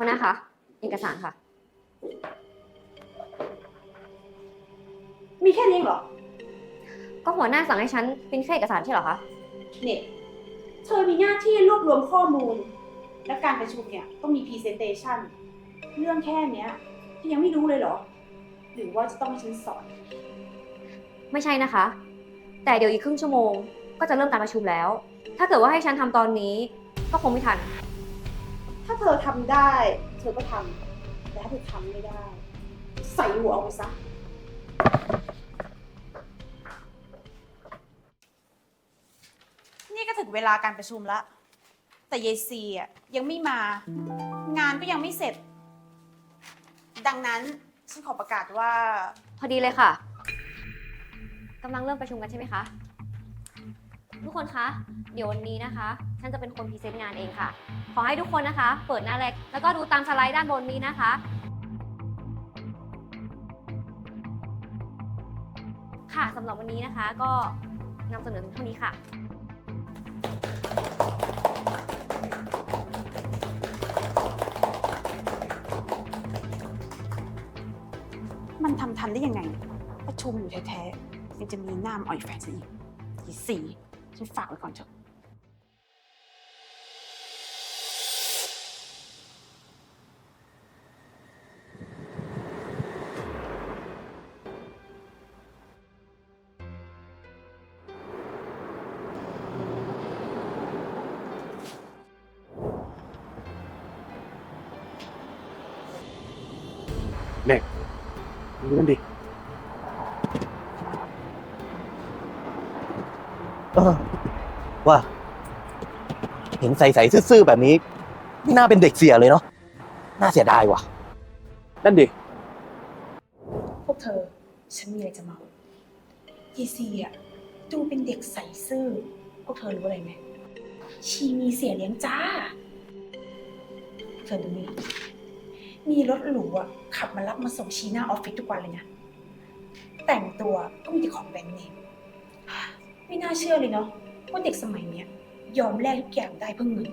หัวหน้าคะเอกสารค่ะ มีแค่นี้เหรอ ก็หัวหน้าสั่งให้ฉันพิมพ์แค่เอกสารใช่เหรอคะ เนี่ย เธอมีหน้าที่รวบรวมข้อมูล และการประชุมเนี่ยต้องมี Presentation เรื่องแค่เนี้ยเธอยังไม่รู้เลยเหรอ หรือว่าจะต้องให้ฉันสอน ไม่ใช่นะคะ แต่เดี๋ยวอีกครึ่งชั่วโมง ก็จะเริ่มการประชุมแล้ว ถ้าเกิดว่าให้ฉันทำตอนนี้ ก็คงไม่ทัน ถ้าเธอทำได้ เธอก็ทำแต่ถ้าเธอทำไม่ได้ ใส่หัวเอาไปซะ นี่ก็ถึงเวลาการประชุมแล้วแต่ยายซีอะยังไม่มา งานก็ยังไม่เสร็จ ดังนั้นฉันขอประกาศว่า พอดีเลยค่ะกำลังเริ่มประชุมกันใช่ไหมคะ ทุกคนคะ เดี๋ยววันนี้นะคะ ฉันจะเป็นคนพรีเซนต์งานเองค่ะ ขอให้ทุกคนนะคะ เปิดหน้าแรก แล้วก็ดูตามสไลด์ด้านบนนี้นะคะ ค่ะสำหรับวันนี้นะคะ ก็นำเสนอเท่านี้ค่ะ มันทำทันได้ยังไง ประชุมอยู่แท้ๆยังจะมีหน้ามอ่อยแฟนซะอีกอีสี ฉันฝากไว้ก่อนเถอะ เด็กดูนั่นดิ ว่า เห็นใสๆซื่อๆแบบนี้ ไม่น่าเป็นเด็กเสียเลยเนาะน่าเสียดายว่ะ นั่นดิ พวกเธอ ฉันมีอะไรจะเมายีซีอะดูเป็นเด็กใสซื่อ พวกเธอรู้อะไรไหม ชีมีเสียเลี้ยงจ้าเธอดูนี่ มีรถหรูอะขับมารับมาส่งชีหน้าออฟฟิศทุกวันเลยนะ แต่งตัวก็มีแต่ของแบรนด์เนม ไม่น่าเชื่อเลยเนาะว่าเด็กสมัยเนี้ยยอมแลกทุกอย่างได้เพื่อเงิน